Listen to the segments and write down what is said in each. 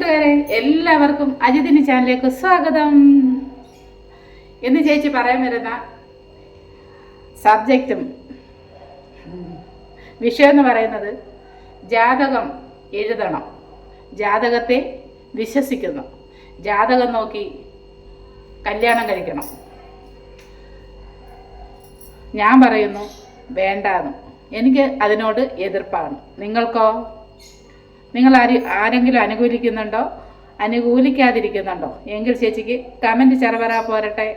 കൂട്ടുകാരെ എല്ലാവർക്കും അജിതിന് ചാനലിലേക്ക് സ്വാഗതം. എന്ന് ചേച്ചി പറയാൻ വരുന്ന സബ്ജക്റ്റും വിഷയം എന്ന് പറയുന്നത് ജാതകം എഴുതണം. ജാതകത്തെ വിശ്വസിക്കുന്നു. ജാതകം നോക്കി കല്യാണം കഴിക്കണം. ഞാൻ പറയുന്നു വേണ്ടാന്ന്. എനിക്ക് അതിനോട് എതിർപ്പാണ്. നിങ്ങൾക്കോ? നിങ്ങൾ ആര് ആരെങ്കിലും അനുകൂലിക്കുന്നുണ്ടോ? അനുകൂലിക്കാതിരിക്കുന്നുണ്ടോ? എങ്കിൽ ചേച്ചിക്ക് കമന്റ് ചെറുപറ പോരട്ടെ.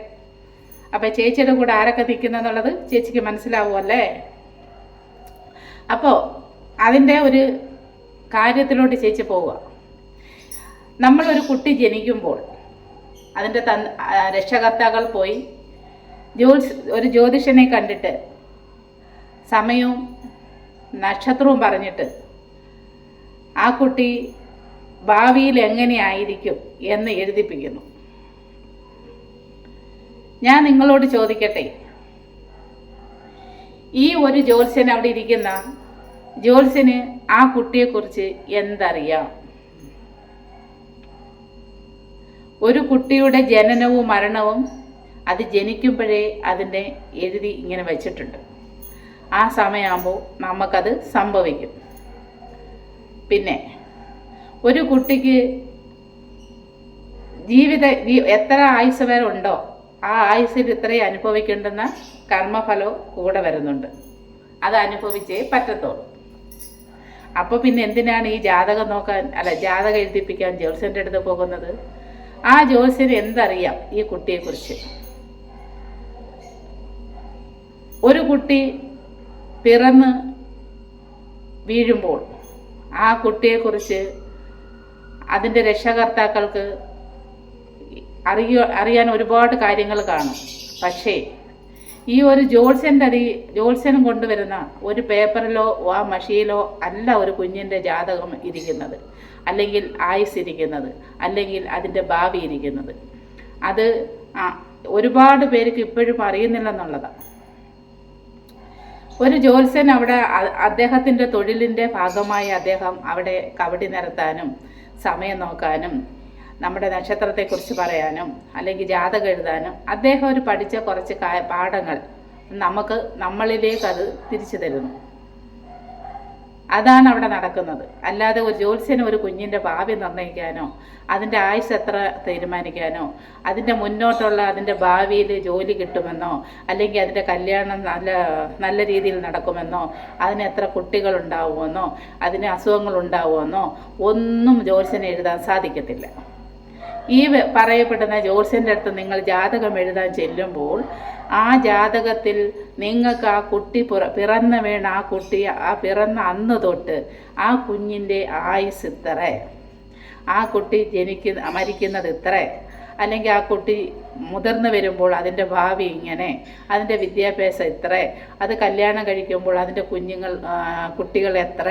അപ്പം ചേച്ചിയുടെ കൂടെ ആരൊക്കെ നിൽക്കുന്നെന്നുള്ളത് ചേച്ചിക്ക് മനസ്സിലാവുമല്ലേ? അപ്പോൾ അതിന്റെ ഒരു കാര്യത്തിലോട്ട് ചേച്ചി പോവുക. നമ്മളൊരു കുട്ടി ജനിക്കുമ്പോൾ അതിന്റെ തന്ന രക്ഷകർത്താക്കൾ പോയി ജ്യോത്സ് ഒരു ജ്യോതിഷനെ കണ്ടിട്ട് സമയവും നക്ഷത്രവും പറഞ്ഞിട്ട് ആ കുട്ടി ഭാവിയിൽ എങ്ങനെയായിരിക്കും എന്ന് എഴുതിപ്പിക്കുന്നു. ഞാൻ നിങ്ങളോട് ചോദിക്കട്ടെ? ഈ ഒരു ജ്യോത്സ്യൻ അവിടെ ഇരിക്കുന്ന ജ്യോത്സ്യന് ആ കുട്ടിയെക്കുറിച്ച് എന്തറിയാം? ഒരു കുട്ടിയുടെ ജനനവും മരണവും അത് ജനിക്കുമ്പോഴേ അതിന്റെ എഴുതി ഇങ്ങനെ വെച്ചിട്ടുണ്ട്. ആ സമയമാകുമ്പോൾ നമുക്കത് സംഭവിക്കും. പിന്നെ ഒരു കുട്ടിക്ക് ജീവിത എത്ര ആയുസ് വരെ ഉണ്ടോ ആ ആയുസ്സിൽ ഇത്രയും അനുഭവിക്കേണ്ടുന്ന കർമ്മഫലവും കൂടെ വരുന്നുണ്ട്. അത് അനുഭവിച്ചേ പറ്റത്തുള്ളൂ. അപ്പോൾ പിന്നെ എന്തിനാണ് ഈ ജാതകം നോക്കാൻ അല്ല ജാതകം എഴുതിപ്പിക്കാൻ ജ്യോത്സ്യന്റെ അടുത്ത് പോകുന്നത്? ആ ജ്യോത്സ്യന് എന്തറിയാം ഈ കുട്ടിയെക്കുറിച്ച്? ഒരു കുട്ടി പിറന്ന് വീഴുമ്പോൾ ആ കുട്ടിയെക്കുറിച്ച് അതിന്റെ രക്ഷകർത്താക്കൾക്ക് അറിയ അറിയാൻ ഒരുപാട് കാര്യങ്ങൾ കാണും. പക്ഷേ ഈ ഒരു ജോത്സ്യന്റെ അതി ജോത്സ്യൻ കൊണ്ടുവരുന്ന ഒരു പേപ്പറിലോ ആ മഷിയിലോ അല്ല ഒരു കുഞ്ഞിന്റെ ജാതകം ഇരിക്കുന്നത്. അല്ലെങ്കിൽ ആയുസ് ഇരിക്കുന്നത്. അല്ലെങ്കിൽ അതിന്റെ ഭാവി ഇരിക്കുന്നത്. അത് ഒരുപാട് പേർക്ക് ഇപ്പോഴും അറിയുന്നില്ലെന്നുള്ളതാണ് ഒരു ജോത്സ്യൻ അവിടെ അദ്ദേഹത്തിന്റെ തൊഴിലിന്റെ ഭാഗമായി അദ്ദേഹം അവിടെ കവടി നിരത്താനും സമയം നോക്കാനും നമ്മുടെ നക്ഷത്രത്തെക്കുറിച്ച് പറയാനും അല്ലെങ്കിൽ ജാതകം എഴുതാനും അദ്ദേഹം ഒരു പഠിച്ച കുറച്ച് പാഠങ്ങൾ നമുക്ക് നമ്മളിലേക്ക് അത് തിരിച്ചു തരുന്നു. അതാണ് അവിടെ നടക്കുന്നത്. അല്ലാതെ ഒരു ജ്യോത്സ്യന് ഒരു കുഞ്ഞിന്റെ ഭാവി നിർണയിക്കാനോ അതിന്റെ ആയുസ് എത്ര തീരുമാനിക്കാനോ അതിന്റെ മുന്നോട്ടുള്ള അതിന്റെ ഭാവിയിൽ ജോലി കിട്ടുമെന്നോ അല്ലെങ്കിൽ അതിന്റെ കല്യാണം നല്ല നല്ല രീതിയിൽ നടക്കുമെന്നോ അതിന് എത്ര കുട്ടികളുണ്ടാവുമെന്നോ അതിന് അസുഖങ്ങളുണ്ടാവുമെന്നോ ഒന്നും ജ്യോത്സ്യന് എഴുതാൻ സാധിക്കത്തില്ല. ഈ പറയപ്പെടുന്ന ജ്യോത്സ്യന്റെ അടുത്ത് നിങ്ങൾ ജാതകം എഴുതാൻ ചെല്ലുമ്പോൾ ആ ജാതകത്തിൽ നിങ്ങൾക്ക് ആ കുട്ടി പുറ പിറന്ന വീണ ആ കുട്ടി ആ പിറന്ന അന്ന് തൊട്ട് ആ കുഞ്ഞിന്റെ ആയുസ് ഇത്ര. ആ കുട്ടി ജനിക്കുന്ന മരിക്കുന്നത് ഇത്ര. അല്ലെങ്കിൽ ആ കുട്ടി മുതിർന്നു വരുമ്പോൾ അതിന്റെ ഭാവി ഇങ്ങനെ അതിന്റെ വിദ്യാഭ്യാസം ഇത്ര അത് കല്യാണം കഴിക്കുമ്പോൾ അതിന്റെ കുഞ്ഞുങ്ങൾ കുട്ടികൾ എത്ര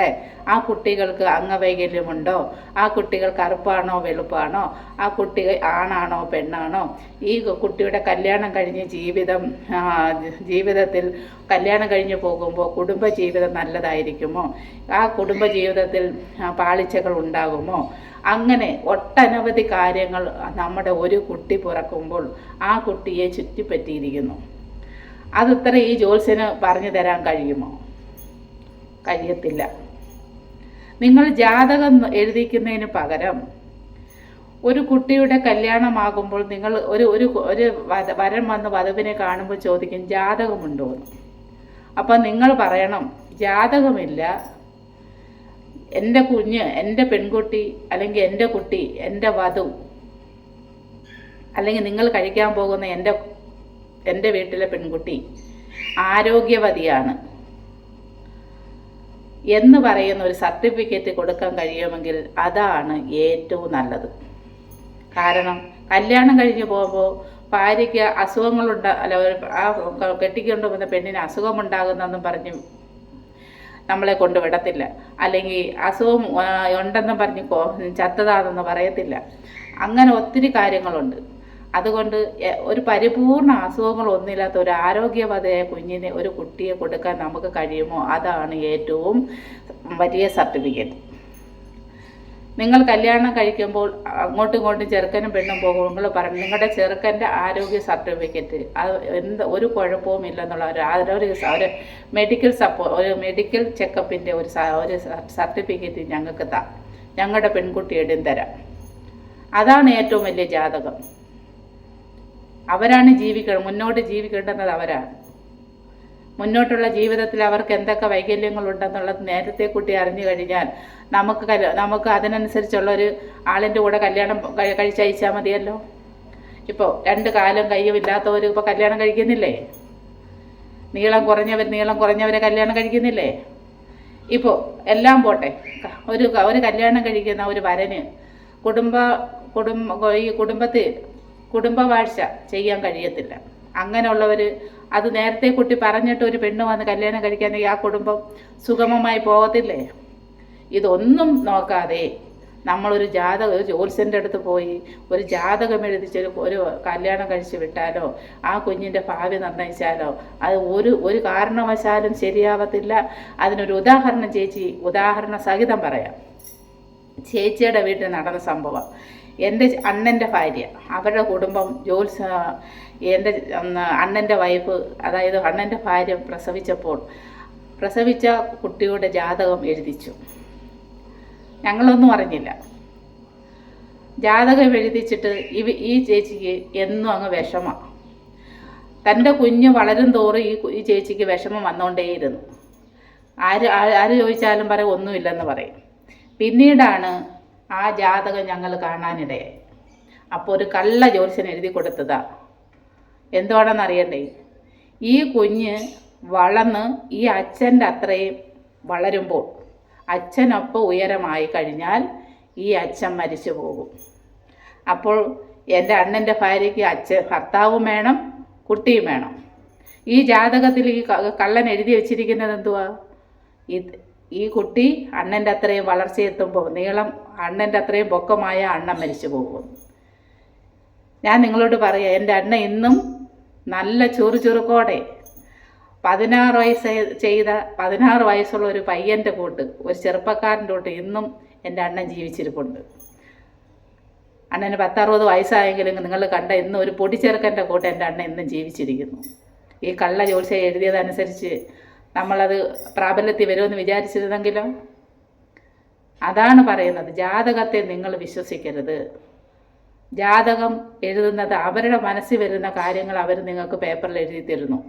ആ കുട്ടികൾക്ക് അംഗവൈകല്യമുണ്ടോ ആ കുട്ടികൾ കറുപ്പാണോ വെളുപ്പാണോ ആ കുട്ടി ആണാണോ പെണ്ണാണോ ഈ കുട്ടിയുടെ കല്യാണം കഴിഞ്ഞ് ജീവിതം ജീവിതത്തിൽ കല്യാണം കഴിഞ്ഞ് പോകുമ്പോൾ കുടുംബജീവിതം നല്ലതായിരിക്കുമോ? ആ കുടുംബജീവിതത്തിൽ പാളിച്ചകൾ ഉണ്ടാകുമോ? അങ്ങനെ ഒട്ടനവധി കാര്യങ്ങൾ നമ്മുടെ ഒരു കുട്ടി പിറക്കുമ്പോൾ ആ കുട്ടിയെ ചുറ്റിപ്പറ്റിയിരിക്കുന്നു. അതിത്ര ഈ ജോത്സ്യന് പറഞ്ഞു തരാൻ കഴിയുമോ? കഴിയത്തില്ല. നിങ്ങൾ ജാതകം എഴുതിക്കുന്നതിന് പകരം ഒരു കുട്ടിയുടെ കല്യാണമാകുമ്പോൾ നിങ്ങൾ ഒരു ഒരു ഒരു വരം വന്ന് വധുവിനെ കാണുമ്പോൾ ചോദിക്കും ജാതകമുണ്ടോ എന്ന് അപ്പം നിങ്ങൾ പറയണം ജാതകമില്ല എന്റെ കുഞ്ഞ് എന്റെ പെൺകുട്ടി അല്ലെങ്കിൽ എന്റെ കുട്ടി എന്റെ വധു അല്ലെങ്കിൽ നിങ്ങൾ കഴിക്കാൻ പോകുന്ന എന്റെ എന്റെ വീട്ടിലെ പെൺകുട്ടി ആരോഗ്യവതിയാണ്. എന്ന് പറയുന്ന ഒരു സർട്ടിഫിക്കറ്റ് കൊടുക്കാൻ കഴിയുമെങ്കിൽ അതാണ് ഏറ്റവും നല്ലത്. കാരണം കല്യാണം കഴിഞ്ഞ് പോകുമ്പോൾ ഭാര്യയ്ക്ക് അസുഖങ്ങളുണ്ടാ അല്ല ആ കെട്ടിക്കൊണ്ട് പോകുന്ന പെണ്ണിന് അസുഖമുണ്ടാകുന്നെന്നും പറഞ്ഞ് നമ്മളെ കൊണ്ട് വിടത്തില്ല. അല്ലെങ്കിൽ അസുഖം ഉണ്ടെന്ന് പറഞ്ഞ് ചത്തതാണെന്ന് പറയത്തില്ല. അങ്ങനെ ഒത്തിരി കാര്യങ്ങളുണ്ട്. അതുകൊണ്ട് ഒരു പരിപൂർണ അസുഖങ്ങളൊന്നുമില്ലാത്ത ഒരു ആരോഗ്യവതയായ കുഞ്ഞിനെ ഒരു കുട്ടിയെ കൊടുക്കാൻ നമുക്ക് കഴിയുമോ? അതാണ് ഏറ്റവും വലിയ സർട്ടിഫിക്കറ്റ് നിങ്ങൾ കല്യാണം കഴിക്കുമ്പോൾ അങ്ങോട്ടും ഇങ്ങോട്ടും ചെറുക്കനും പെണ്ണും പോകുമ്പോൾ നിങ്ങൾ പറഞ്ഞു നിങ്ങളുടെ ചെറുക്കന്റെ ആരോഗ്യ സർട്ടിഫിക്കറ്റ് അത് എന്ത് ഒരു കുഴപ്പവും ഇല്ലെന്നുള്ള ഒരു ആരോഗ്യ ഒരു മെഡിക്കൽ സപ്പോ ഒരു മെഡിക്കൽ ചെക്കപ്പിന്റെ ഒരു ഒരു സർട്ടിഫിക്കറ്റ് ഞങ്ങൾക്ക് താ ഞങ്ങളുടെ പെൺകുട്ടിയുടെയും തരാം. അതാണ് ഏറ്റവും വലിയ ജാതകം. അവരാണ് ജീവിക്കണം മുന്നോട്ട് ജീവിക്കേണ്ടുന്നത് അവരാണ്. മുന്നോട്ടുള്ള ജീവിതത്തിൽ അവർക്ക് എന്തൊക്കെ വൈകല്യങ്ങളുണ്ടെന്നുള്ളത് നേരത്തെ കൂട്ടി അറിഞ്ഞു കഴിഞ്ഞാൽ നമുക്ക് നമുക്ക് അതിനനുസരിച്ചുള്ള ഒരു ആളിന്റെ കൂടെ കല്യാണം കഴി- കഴിച്ചയച്ചാൽ മതിയല്ലോ. ഇപ്പോൾ രണ്ട് കാലും കയ്യും ഇല്ലാത്തവർ ഇപ്പോൾ കല്യാണം കഴിക്കുന്നില്ലേ? നീളം കുറഞ്ഞവർ നീളം കുറഞ്ഞവരെ കല്യാണം കഴിക്കുന്നില്ലേ? ഇപ്പോൾ എല്ലാം പോട്ടെ ഒരു ഒരു കല്യാണം കഴിക്കുന്ന ഒരു വരന് കുടുംബ കുടുംബ ഈ കുടുംബത്തിൽ കുടുംബവാഴ്ച ചെയ്യാൻ കഴിയത്തില്ല. അങ്ങനെയുള്ളവർ അത് നേരത്തെ കുട്ടി പറഞ്ഞിട്ട് ഒരു പെണ്ണ് വന്ന് കല്യാണം കഴിക്കാനെങ്കിൽ ആ കുടുംബം സുഗമമായി പോകത്തില്ലേ? ഇതൊന്നും നോക്കാതെ നമ്മളൊരു ജാതക ഒരു ജ്യോത്സ്യന്റെ അടുത്ത് പോയി ഒരു ജാതകം എഴുതിച്ചൊരു ഒരു കല്യാണം കഴിച്ച് വിട്ടാലോ ആ കുഞ്ഞിന്റെ ഭാവി നിർണയിച്ചാലോ അത് ഒരു ഒരു കാരണവശാലും ശരിയാവത്തില്ല. അതിനൊരു ഉദാഹരണം ചേച്ചി ഉദാഹരണ സഹിതം പറയാം. ചേച്ചിയുടെ വീട്ടിൽ നടന്ന സംഭവം. എന്റെ അണ്ണന്റെ ഭാര്യ അവരുടെ കുടുംബം ജോത്സ എന്റെ അണ്ണന്റെ വൈഫ് അതായത് അണ്ണന്റെ ഭാര്യ പ്രസവിച്ചപ്പോൾ പ്രസവിച്ച കുട്ടിയുടെ ജാതകം എഴുതിച്ചു. ഞങ്ങളൊന്നും അറിഞ്ഞില്ല. ജാതകം എഴുതിച്ചിട്ട് ഇവ ഈ ചേച്ചിക്ക് എന്നും അങ്ങ് വിഷമം. തന്റെ കുഞ്ഞ് വളരും തോറും ഈ ഈ ചേച്ചിക്ക് വിഷമം വന്നുകൊണ്ടേയിരുന്നു. ആര് ആര് ചോദിച്ചാലും പറയും ഒന്നുമില്ലെന്ന് പറയും. പിന്നീടാണ് ആ ജാതകം ഞങ്ങൾ കാണാനിടയായി അപ്പോൾ ഒരു കള്ള ജ്യോത്സ്യൻ എഴുതി കൊടുത്തതാ. എന്തുവാണെന്ന് അറിയണ്ടേ ഈ കുഞ്ഞ് വളർന്ന് ഈ അച്ഛന്റെ അത്രയും വളരുമ്പോൾ അച്ഛനൊപ്പം ഉയരമായി കഴിഞ്ഞാൽ ഈ അച്ഛൻ മരിച്ചു പോകും. അപ്പോൾ എന്റെ അണ്ണന്റെ ഭാര്യയ്ക്ക് അച്ഛൻ ഭർത്താവും വേണം കുട്ടിയും വേണം. ഈ ജാതകത്തിൽ ഈ കള്ളൻ എഴുതി വെച്ചിരിക്കുന്നത് എന്തുവാ? ഇത് ഈ കുട്ടി അണ്ണന്റെ അത്രയും വളർച്ചയെത്തുമ്പോൾ നീളം അണ്ണന്റെ അത്രയും പൊക്കമായ അണ്ണൻ മരിച്ചു പോകും. ഞാൻ നിങ്ങളോട് പറയാം എന്റെ അണ്ണ ഇന്നും നല്ല ചുറു ചുറുക്കോടെ പതിനാറ് വയസ്സ് ചെയ്ത പതിനാറ് വയസ്സുള്ള ഒരു പയ്യന്റെ കൂട്ട് ഒരു ചെറുപ്പക്കാരന്റെ കൂട്ട് ഇന്നും എന്റെ അണ്ണൻ ജീവിച്ചിരിപ്പുണ്ട്. അണ്ണന് പത്തറുപത് വയസ്സായെങ്കിലും നിങ്ങൾ കണ്ട ഇന്നും ഒരു പൊടിച്ചെറുക്കന്റെ കൂട്ട് എന്റെ അണ്ണൻ ഇന്നും ജീവിച്ചിരിക്കുന്നു. ഈ കള്ള ജോത്സ്യം എഴുതിയതനുസരിച്ച് നമ്മളത് പ്രാബല്യത്തിൽ വരുമെന്ന് വിചാരിച്ചിരുന്നെങ്കിലോ അതാണ് പറയുന്നത്. ജാതകത്തെ നിങ്ങൾ വിശ്വസിക്കരുത്. ജാതകം എഴുതുന്നത് അവരുടെ മനസ്സിൽ വരുന്ന കാര്യങ്ങൾ അവർ നിങ്ങൾക്ക് പേപ്പറിൽ എഴുതി തരുന്നു.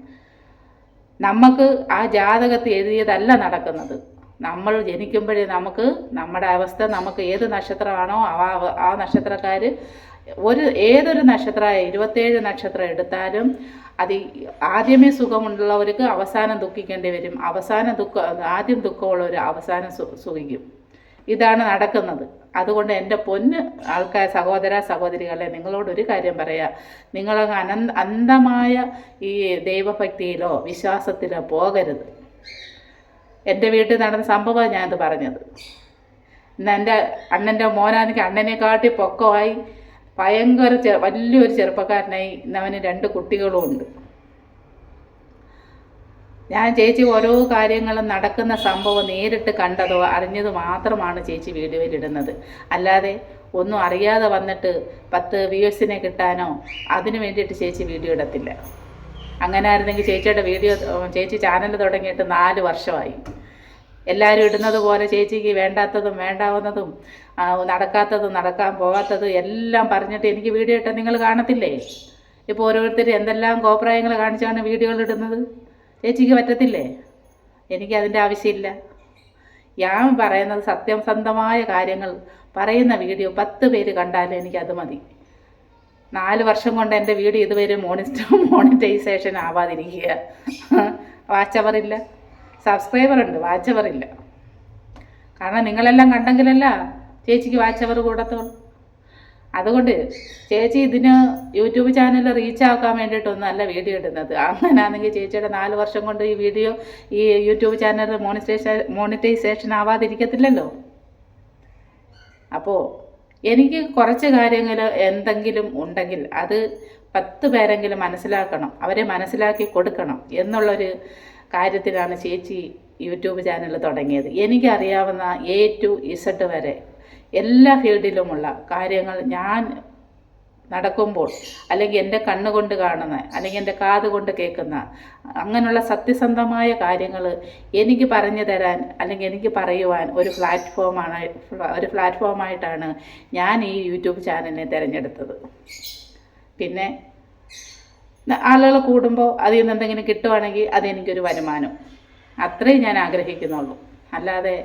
നമുക്ക് ആ ജാതകത്തിൽ എഴുതിയതല്ല നടക്കുന്നത്. നമ്മൾ ജനിക്കുമ്പോഴേ നമുക്ക് നമ്മുടെ അവസ്ഥ നമുക്ക് ഏത് നക്ഷത്രമാണോ ആ ആ നക്ഷത്രക്കാർ ഒരു ഏതൊരു നക്ഷത്രമായ ഇരുപത്തേഴ് നക്ഷത്രം എടുത്താലും അത് ആദ്യമേ സുഖമുള്ളവർക്ക് അവസാനം ദുഃഖിക്കേണ്ടി വരും. അവസാനം ദുഃഖം ആദ്യം ദുഃഖമുള്ളവർ അവസാനം സുഖിക്കും. ഇതാണ് നടക്കുന്നത്. അതുകൊണ്ട് എന്റെ പൊന്ന് ആൾക്കാർ സഹോദര സഹോദരികളെ നിങ്ങളോടൊരു കാര്യം പറയാം. നിങ്ങളങ്ങ് അനന്ത അന്ധമായ ഈ ദൈവഭക്തിയിലോ വിശ്വാസത്തിലോ പോകരുത്. എന്റെ വീട്ടിൽ നടന്ന സംഭവമാണ് ഞാനത് പറഞ്ഞത്. ഇന്ന് എന്റെ അണ്ണന്റെ മോനാണെങ്കിൽ അണ്ണനെക്കാട്ടി പൊക്കമായി ഭയങ്കര ചെ വലിയൊരു ചെറുപ്പക്കാരനായി അവന് രണ്ട് കുട്ടികളും ഉണ്ട് ഞാൻ ചേച്ചി ഓരോ കാര്യങ്ങളും നടക്കുന്ന സംഭവം നേരിട്ട് കണ്ടതോ അറിഞ്ഞത് മാത്രമാണ് ചേച്ചി വീടുകളിലിടുന്നത്. അല്ലാതെ ഒന്നും അറിയാതെ വന്നിട്ട് പത്ത് വ്യൂവേഴ്സിനെ കിട്ടാനോ അതിന് വേണ്ടിയിട്ട് ചേച്ചി വീഡിയോ ഇടത്തില്ല. അങ്ങനെ ആയിരുന്നെങ്കിൽ ചേച്ചിയുടെ വീഡിയോ ചേച്ചി ചാനൽ തുടങ്ങിയിട്ട് നാല് വർഷമായി. എല്ലാവരും ഇടുന്നത് പോലെ ചേച്ചിക്ക് വേണ്ടാത്തതും വേണ്ടാവുന്നതും നടക്കാത്തതും നടക്കാൻ പോകാത്തതും എല്ലാം പറഞ്ഞിട്ട് എനിക്ക് വീഡിയോ ഇട്ട നിങ്ങൾ കാണത്തില്ലേ? ഇപ്പോൾ ഓരോരുത്തർ എന്തെല്ലാം കോപ്രായങ്ങൾ കാണിച്ചാണ് വീഡിയോകൾ ഇടുന്നത്? ചേച്ചിക്ക് പറ്റത്തില്ലേ? എനിക്കതിന്റെ ആവശ്യമില്ല. ഞാൻ പറയുന്നത് സത്യസന്ധമായ കാര്യങ്ങൾ പറയുന്ന വീഡിയോ പത്ത് പേര് കണ്ടാലും എനിക്കത് മതി. നാല് വർഷം കൊണ്ട് എന്റെ വീഡിയോ ഇതുവരെ മോണിറ്റർ മോണിറ്റൈസേഷൻ ആവാതിരിക്കുക. വാച്ച് അവറില്ല ഉണ്ട് വാച്ച് അവറില്ല കാരണം നിങ്ങളെല്ലാം കണ്ടെങ്കിലല്ല ചേച്ചിക്ക് വാച്ചവർ കൂടത്തോളൂ അതുകൊണ്ട് ചേച്ചി ഇതിന് യൂട്യൂബ് ചാനൽ റീച്ച് ആക്കാൻ വേണ്ടിയിട്ടൊന്നും അല്ല വീഡിയോ ഇടുന്നത്. അങ്ങനെയാണെങ്കിൽ ചേച്ചിയുടെ നാല് വർഷം കൊണ്ട് ഈ വീഡിയോ ഈ യൂട്യൂബ് ചാനൽ മോണിറ്റൈസേഷൻ മോണിറ്റൈസേഷൻ ആവാതിരിക്കത്തില്ലല്ലോ. അപ്പോൾ എനിക്ക് കുറച്ച് കാര്യങ്ങൾ എന്തെങ്കിലും ഉണ്ടെങ്കിൽ അത് പത്ത് പേരെങ്കിലും മനസ്സിലാക്കണം അവരെ മനസ്സിലാക്കി കൊടുക്കണം എന്നുള്ളൊരു കാര്യത്തിലാണ് ചേച്ചി യൂട്യൂബ് ചാനൽ തുടങ്ങിയത്. എനിക്കറിയാവുന്ന എ ടു ഇസഡ് വരെ എല്ലാ ഫീൽഡിലുമുള്ള കാര്യങ്ങൾ ഞാൻ നടക്കുമ്പോൾ അല്ലെങ്കിൽ എന്റെ കണ്ണുകൊണ്ട് കാണുന്ന അല്ലെങ്കിൽ എന്റെ കാത് കൊണ്ട് കേൾക്കുന്ന അങ്ങനെയുള്ള സത്യസന്ധമായ കാര്യങ്ങൾ എനിക്ക് പറഞ്ഞു തരാൻ അല്ലെങ്കിൽ എനിക്ക് പറയുവാൻ ഒരു പ്ലാറ്റ്ഫോമാണ് ഒരു പ്ലാറ്റ്ഫോമായിട്ടാണ് ഞാൻ ഈ യൂട്യൂബ് ചാനലിനെ തിരഞ്ഞെടുത്തത്. പിന്നെ ആളുകൾ കൂടുമ്പോൾ അതിൽ നിന്ന് എന്തെങ്കിലും കിട്ടുവാണെങ്കിൽ അതെനിക്കൊരു വരുമാനം. അത്രയും ഞാൻ ആഗ്രഹിക്കുന്നുള്ളൂ. അല്ലാതെ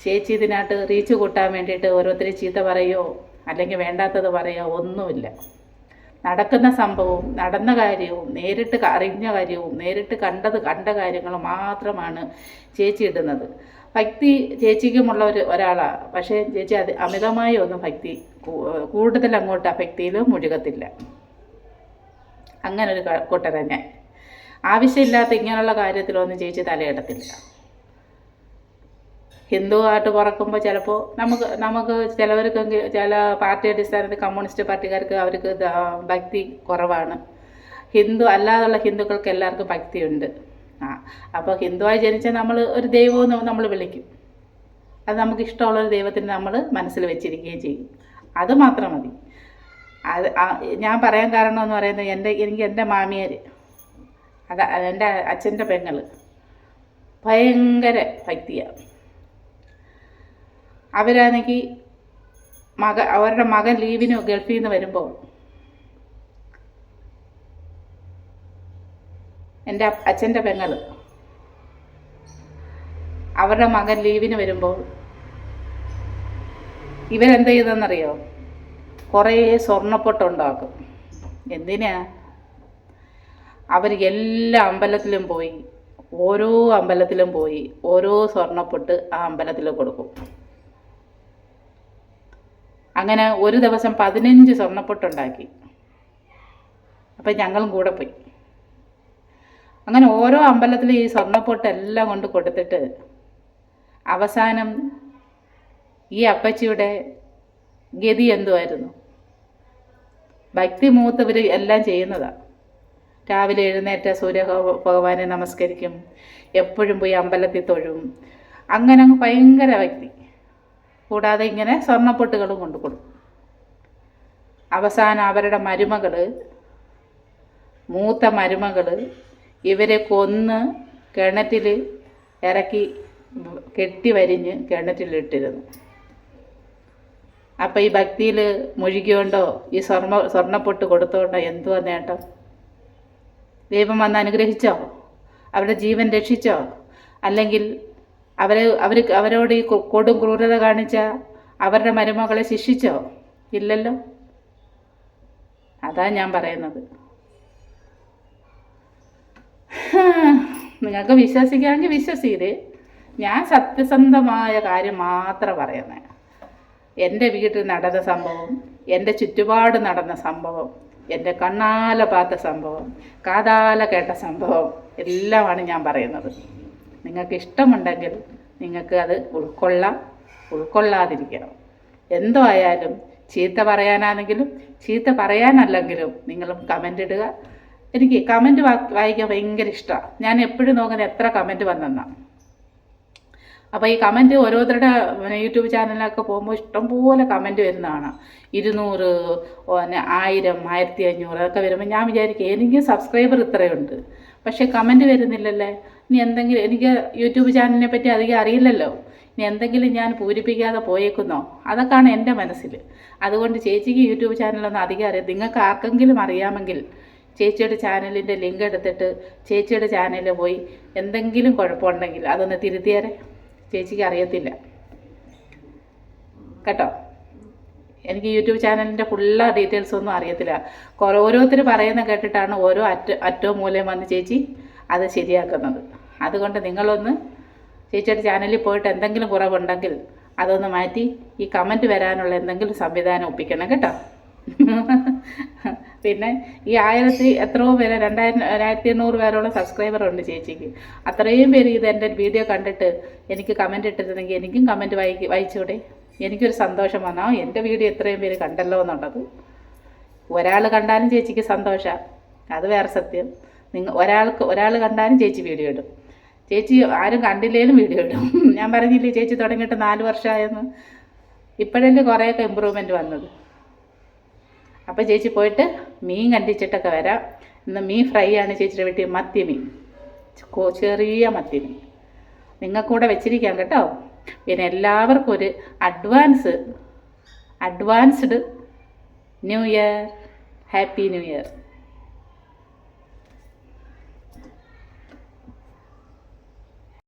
ചേച്ചി ഇതിനകത്ത് റീച്ച് കൂട്ടാൻ വേണ്ടിയിട്ട് ഓരോരുത്തർ ചീത്ത പറയോ? അല്ലെങ്കിൽ വേണ്ടാത്തത് പറയോ? ഒന്നുമില്ല. നടക്കുന്ന സംഭവവും നടന്ന കാര്യവും നേരിട്ട് അറിഞ്ഞ കാര്യവും നേരിട്ട് കണ്ടത് കണ്ട കാര്യങ്ങൾ മാത്രമാണ് ചേച്ചി ഇടുന്നത്. ഭക്തി ചേച്ചിക്കുമുള്ള ഒരു ഒരാളാണ് പക്ഷേ ചേച്ചി അത് അമിതമായി ഒന്നും ഭക്തി കൂടുതൽ അങ്ങോട്ട് ആ ഭക്തിയിൽ മുഴുകത്തില്ല. അങ്ങനൊരു കൂട്ടരാണ് ഞാൻ. ആവശ്യമില്ലാത്ത ഇങ്ങനെയുള്ള കാര്യത്തിലൊന്നും ചേച്ചി തലയിടത്തില്ല. ഹിന്ദുവായിട്ട് പറക്കുമ്പോൾ ചിലപ്പോൾ നമുക്ക് നമുക്ക് ചിലവർക്കെങ്കിൽ ചില പാർട്ടി അടിസ്ഥാനത്തിൽ കമ്മ്യൂണിസ്റ്റ് പാർട്ടിക്കാർക്ക് അവർക്ക് ഭക്തി കുറവാണ്. ഹിന്ദു അല്ലാതുള്ള ഹിന്ദുക്കൾക്ക് എല്ലാവർക്കും ഭക്തിയുണ്ട്. ആ അപ്പോൾ ഹിന്ദുവായി ജനിച്ചാൽ നമ്മൾ ഒരു ദൈവമെന്ന് നമ്മൾ വിളിക്കും. അത് നമുക്ക് ഇഷ്ടമുള്ളൊരു ദൈവത്തിന് നമ്മൾ മനസ്സിൽ വെച്ചിരിക്കുകയും ചെയ്യും. അത് മാത്രം മതി. അത് ഞാൻ പറയാൻ കാരണം എന്ന് പറയുന്നത് എന്റെ എനിക്ക് എന്റെ മാമിയാർ അത് എന്റെ അച്ഛന്റെ പെങ്ങൾ ഭയങ്കര ഭക്തിയാണ്. അവരാണെങ്കിൽ മക അവരുടെ മകൻ ലീവിനോ ഗൾഫിൽ നിന്ന് വരുമ്പോൾ എന്റെ അച്ഛന്റെ പെങ്ങൾ അവരുടെ മകൻ ലീവിന് വരുമ്പോൾ ഇവരെന്ത് ചെയ്തെന്നറിയോ കുറേ സ്വർണപ്പൊട്ടുണ്ടാക്കും. എന്തിനാ? അവർ എല്ലാ അമ്പലത്തിലും പോയി ഓരോ അമ്പലത്തിലും പോയി ഓരോ സ്വർണപ്പൊട്ട് ആ അമ്പലത്തിൽ കൊടുക്കും. അങ്ങനെ ഒരു ദിവസം പതിനഞ്ച് സ്വർണപ്പൊട്ടുണ്ടാക്കി. അപ്പം ഞങ്ങളും കൂടെ പോയി. അങ്ങനെ ഓരോ അമ്പലത്തിലും ഈ സ്വർണപ്പൊട്ട് എല്ലാം കൊണ്ട് കൊടുത്തിട്ട് അവസാനം ഈ അപ്പച്ചിയുടെ ഗതി എന്തുമായിരുന്നു ഭക്തി മൂത്തവർ എല്ലാം ചെയ്യുന്നതാണ് രാവിലെ എഴുന്നേറ്റ സൂര്യ ഭഗവാനെ നമസ്കരിക്കും. എപ്പോഴും പോയി അമ്പലത്തിൽ തൊഴും. അങ്ങനെ അങ്ങ് ഭയങ്കര വ്യക്തി കൂടാതെ ഇങ്ങനെ സ്വർണപ്പൊട്ടുകളും കൊണ്ടു കൊടുക്കും അവസാനം അവരുടെ മരുമകൾ മൂത്ത മരുമകൾ ഇവരെ കൊന്ന് കിണറ്റിൽ ഇറക്കി കെട്ടി വരിഞ്ഞ് കിണറ്റിലിട്ടിരുന്നു. അപ്പം ഈ ഭക്തിയിൽ മുഴുകിയോണ്ടോ? ഈ സ്വർണ സ്വർണപ്പൊട്ട് കൊടുത്തോണ്ടോ? എന്തുവാ നേട്ടം? ദൈവം വന്ന് അനുഗ്രഹിച്ചോ? അവരുടെ ജീവൻ രക്ഷിച്ചോ? അല്ലെങ്കിൽ അവരെ അവർ അവരോട് ഈ കൊടും ക്രൂരത കാണിച്ച അവരുടെ മരുമകളെ ശിക്ഷിച്ചോ? ഇല്ലല്ലോ. അതാ ഞാൻ പറയുന്നത്. നിങ്ങൾക്ക് വിശ്വസിക്കാമെങ്കിൽ വിശ്വസിക്കരുത് ഞാൻ സത്യസന്ധമായ കാര്യം മാത്രം പറയുന്നത് എന്റെ വീട്ടിൽ നടന്ന സംഭവം എന്റെ ചുറ്റുപാട് നടന്ന സംഭവം എന്റെ കണ്ണാല പാത്ത സംഭവം കാതാല കേട്ട സംഭവം എല്ലാമാണ് ഞാൻ പറയുന്നത്. നിങ്ങൾക്ക് ഇഷ്ടമുണ്ടെങ്കിൽ നിങ്ങൾക്ക് അത് ഉൾക്കൊള്ളാം ഉൾക്കൊള്ളാതിരിക്കണം. എന്തോ ആയാലും ചീത്ത പറയാനാണെങ്കിലും ചീത്ത പറയാനല്ലെങ്കിലും നിങ്ങളും കമന്റ് ഇടുക. എനിക്ക് കമന്റ് വായിക്കാൻ ഭയങ്കര ഇഷ്ടമാണ് ഞാൻ എപ്പോഴും നോക്കുന്ന എത്ര കമന്റ് വന്നെന്നാണ് അപ്പോൾ ഈ കമന്റ് ഓരോരുത്തരുടെ യൂട്യൂബ് ചാനലിലൊക്കെ പോകുമ്പോൾ ഇഷ്ടംപോലെ കമന്റ് വരുന്നതാണ് ഇരുന്നൂറ് പിന്നെ ആയിരം ആയിരത്തി അഞ്ഞൂറ് അതൊക്കെ വരുമ്പോൾ ഞാൻ വിചാരിക്കും എനിക്ക് സബ്സ്ക്രൈബർ ഇത്രയുണ്ട്. പക്ഷേ കമന്റ് വരുന്നില്ലല്ലേ? ഇനി എന്തെങ്കിലും എനിക്ക് യൂട്യൂബ് ചാനലിനെ പറ്റി അധികം അറിയില്ലല്ലോ. ഇനി എന്തെങ്കിലും ഞാൻ പൂരിപ്പിക്കാതെ പോയേക്കുന്നോ? അതൊക്കെയാണ് എന്റെ മനസ്സിൽ. അതുകൊണ്ട് ചേച്ചിക്ക് യൂട്യൂബ് ചാനലൊന്നും അധികം അറിയാം. നിങ്ങൾക്ക് ആർക്കെങ്കിലും അറിയാമെങ്കിൽ ചേച്ചിയുടെ ചാനലിന്റെ ലിങ്ക് എടുത്തിട്ട് ചേച്ചിയുടെ ചാനലിൽ പോയി എന്തെങ്കിലും കുഴപ്പമുണ്ടെങ്കിൽ അതൊന്ന് തിരുത്തിയേരെ. ചേച്ചിക്ക് അറിയത്തില്ല. കേട്ടോ? എനിക്ക് യൂട്യൂബ് ചാനലിന്റെ ഫുള്ള ഡീറ്റെയിൽസ് ഒന്നും അറിയത്തില്ല. ഓരോരുത്തർ പറയുന്ന കേട്ടിട്ടാണ് ഓരോ അറ്റ അറ്റവും മൂലയും വന്ന് ചേച്ചി അത് ശരിയാക്കുന്നത്. അതുകൊണ്ട് നിങ്ങളൊന്ന് ചേച്ചിയുടെ ചാനലിൽ പോയിട്ട് എന്തെങ്കിലും കുറവുണ്ടെങ്കിൽ അതൊന്ന് മാറ്റി ഈ കമന്റ് വരാനുള്ള എന്തെങ്കിലും സംവിധാനം ഒപ്പിക്കണം കേട്ടോ. പിന്നെ ഈ ആയിരത്തി എത്രയോ പേര് രണ്ടായിരം രണ്ടായിരത്തി എണ്ണൂറ് പേരോളം സബ്സ്ക്രൈബർ ഉണ്ട് ചേച്ചിക്ക്. അത്രയും പേര് ഇത് എന്റെ വീഡിയോ കണ്ടിട്ട് എനിക്ക് കമന്റ് ഇട്ടിരുന്നെങ്കിൽ എനിക്കും കമന്റ് വായിക്ക് വായിച്ചൂടെ. എനിക്കൊരു സന്തോഷം വന്നോ എന്റെ വീഡിയോ എത്രയും പേര് കണ്ടല്ലോ എന്നുള്ളത്. ഒരാൾ കണ്ടാലും ചേച്ചിക്ക് സന്തോഷമാണ് അത് വേറെ സത്യം. നിങ്ങൾ ഒരാൾക്ക് ഒരാൾ കണ്ടാലും ചേച്ചി വീഡിയോ ഇടും. ചേച്ചി ആരും കണ്ടില്ലേലും വീഡിയോ ഇടും. ഞാൻ പറഞ്ഞില്ലേ ചേച്ചി തുടങ്ങിയിട്ട് നാല് വർഷമായെന്ന്. ഇപ്പോഴല്ലേ കുറേയൊക്കെ ഇമ്പ്രൂവ്മെന്റ് വന്നത്. അപ്പോൾ ചേച്ചി പോയിട്ട് മീൻ കണ്ടിച്ചിട്ടൊക്കെ വരാം. ഇന്ന് മീൻ ഫ്രൈ ആണ് ചേച്ചിയുടെ വീട്ടിൽ മത്തി മീൻ. കൊ- ചെറിയ മത്തി മീൻ. നിങ്ങൾക്കൂടെ വെച്ചിരിക്കാം കേട്ടോ. പിന്നെ എല്ലാവർക്കും ഒരു advance advanced new year happy new year